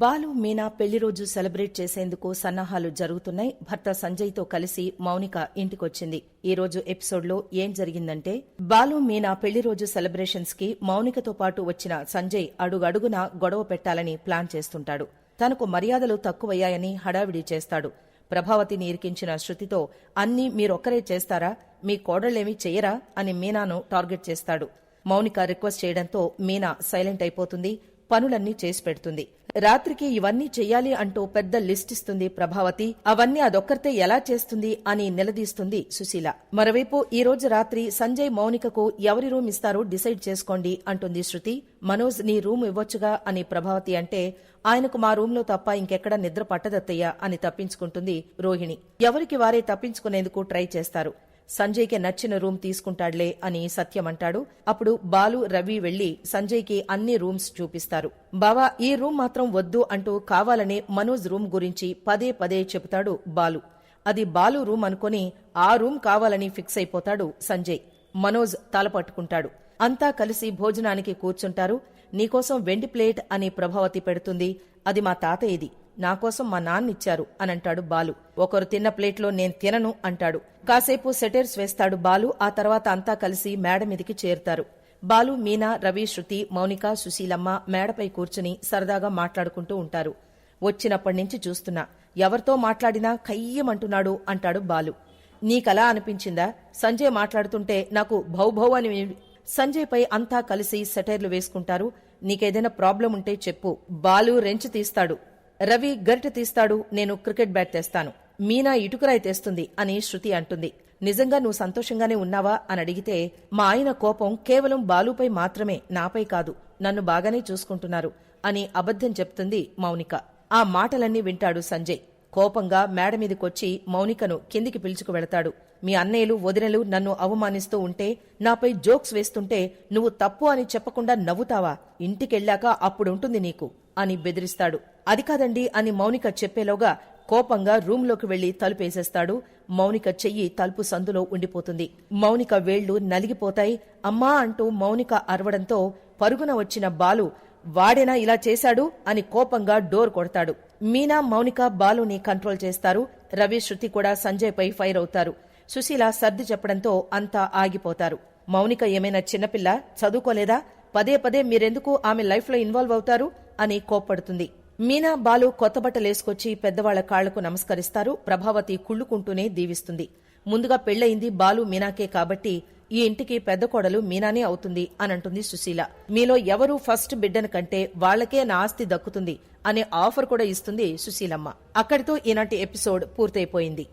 బాలు మీనా పెళ్ళి రోజు సెలబ్రేట్ చేసేందుకు సన్నాహాలు జరుగుతున్నాయి. భర్త సంజయ్తో కలిసి మౌనిక ఇంటికొచ్చింది. ఈ రోజు ఎపిసోడ్లో ఏం జరిగిందంటే బాలు మీనా పెళ్ళి రోజు సెలబ్రేషన్స్కి మౌనికతో పాటు వచ్చిన సంజయ్ అడుగడుగునా గొడవ పెట్టాలని ప్లాన్ చేస్తుంటాడు. తనకు మర్యాదలు తక్కువయ్యాయని హడావిడి చేస్తాడు. ప్రభావతిని ఇరికించిన శృతితో అన్నీ మీరొక్కరే చేస్తారా? మీ కోడళ్ళేమీ చెయ్యరా? అని మీనాను టార్గెట్ చేస్తాడు. మౌనిక రిక్వెస్ట్ చేయడంతో మీనా సైలెంట్ అయిపోతుంది. పనులన్నీ చేసి పెడుతుంది. రాత్రికి ఇవన్నీ చెయ్యాలి అంటూ పెద్ద లిస్ట్ ఇస్తుంది ప్రభావతి. అవన్నీ అదొక్కరితే ఎలా చేస్తుంది అని నిలదీస్తుంది సుశీల. మరోవైపు ఈ రోజు రాత్రి సంజయ్ మౌనికకు ఎవరి రూమ్ ఇస్తారో డిసైడ్ చేసుకోండి అంటుంది శృతి. మనోజ్ నీ రూమ్ ఇవ్వొచ్చుగా అని ప్రభావతి అంటే ఆయనకు మా రూంలో తప్ప ఇంకెక్కడ నిద్ర పట్టదత్తయ్యా అని తప్పించుకుంటుంది రోహిణి. ఎవరికి వారే తప్పించుకునేందుకు ట్రై చేస్తారు. సంజయ్కి నచ్చిన రూమ్ తీసుకుంటాడులే అని సత్యం అంటాడు అప్పుడు బాలు రవి వెళ్ళి సంజయ్కి అన్ని రూమ్స్ చూపిస్తారు. బావా ఈ రూమ్ మాత్రం వద్దు అంటూ కావాలనే మనోజ్ రూమ్ గురించి పదే పదే చెబుతాడు బాలు. అది బాలు రూమ్ అనుకొని ఆ రూమ్ కావాలని ఫిక్స్ అయిపోతాడు సంజయ్. మనోజ్ తల పట్టుకుంటాడు. అంతా కలిసి భోజనానికి కూర్చుంటారు. నీకోసం వెండి ప్లేట్ అని ప్రభావతి పెడుతుంది. అది మా తాతయ్యది. నాకోసం మా నాన్నిచ్చారు అనంటాడు బాలు. ఒకరు తిన్న ప్లేట్లో నేను తినను అంటాడు. కాసేపు సెటైర్స్ వేస్తాడు బాలు ఆ తర్వాత అంతా కలిసి మేడ మీదికి చేరుతారు. బాలు మీనా రవి శృతి మౌనిక సుశీలమ్మ మేడపై కూర్చుని సరదాగా మాట్లాడుకుంటూ ఉంటారు. వచ్చినప్పటి నుంచి చూస్తున్నా. ఎవరితో మాట్లాడినా కయ్యమంటున్నాడు అంటాడు బాలు. నీకలా అనిపించిందా? సంజయ్ మాట్లాడుతుంటే నాకు భౌభౌ అని సంజయ్పై అంతా కలిసి సెటైర్లు వేసుకుంటారు. నీకేదైనా ప్రాబ్లం ఉంటే చెప్పు. బాలు రెంచి తీస్తాడు. రవి గరిట తీస్తాడు నేను క్రికెట్ బ్యాట్ తెస్తాను. మీనా ఇటుకరాయి తెస్తుంది అని శృతి అంటుంది. నిజంగా నువ్వు సంతోషంగానే ఉన్నావా అని అడిగితే మా ఆయన కోపం కేవలం బాలుపై మాత్రమే నాపై కాదు నన్ను బాగానే చూసుకుంటున్నారు అని అబద్ధం చెప్తుంది మౌనిక. ఆ మాటలన్నీ వింటాడు సంజయ్. కోపంగా మేడ మీదకొచ్చి మౌనికను కిందికి పిలుచుకు వెళతాడు. మీ అన్నయ్యలు వదినలు నన్ను అవమానిస్తూ ఉంటే నాపై జోక్స్ వేస్తుంటే నువ్వు తప్పు అని చెప్పకుండా నవ్వుతావా? ఇంటికెళ్ళాక అప్పుడుంటుంది నీకు. అని బెదిరిస్తాడు. అది కాదండి అని మౌనిక చెప్పేలోగా కోపంగా రూంలోకి వెళ్ళి తలుపేసేస్తాడు మౌనిక చెయ్యి తలుపు సందులో ఉండిపోతుంది. మౌనిక వేళ్ళు నలిగిపోతాయి. అమ్మా అంటూ మౌనిక అరవడంతో పరుగున వచ్చిన బాలు వాడేనా ఇలా చేశాడు? అని కోపంగా డోర్ కొడతాడు. మీనా మౌనిక బాలుని కంట్రోల్ చేస్తారు. రవి శృతి కూడా సంజయ్పై ఫైర్ అవుతారు. సుశీల సర్ది చెప్పడంతో అంతా ఆగిపోతారు. మౌనిక ఏమైనా చిన్నపిల్ల? చదువుకోలేదా? పదే పదే మీరెందుకు ఆమె లైఫ్లో ఇన్వాల్వ్ అవుతారు? అని కోప్పడుతుంది. మీనా బాలు కొత్త బట్టలేసుకొచ్చి పెద్దవాళ్ళ కాళ్ళకు నమస్కరిస్తారు. ప్రభావతి కుళ్ళుకుంటూనే దీవిస్తుంది. ముందుగా పెళ్ళయింది బాలు మీనాకే కాబట్టి ఈ ఇంటికి పెద్ద కోడలు మీనానే అవుతుంది అనంటుంది సుశీల. మీలో ఎవరు ఫస్ట్ బిడ్డను కంటే వాళ్ళకే నా ఆస్తి దక్కుతుంది అనే ఆఫర్ కూడా ఇస్తుంది సుశీలమ్మ. అక్కడితో ఈనాటి ఎపిసోడ్ పూర్తయిపోయింది.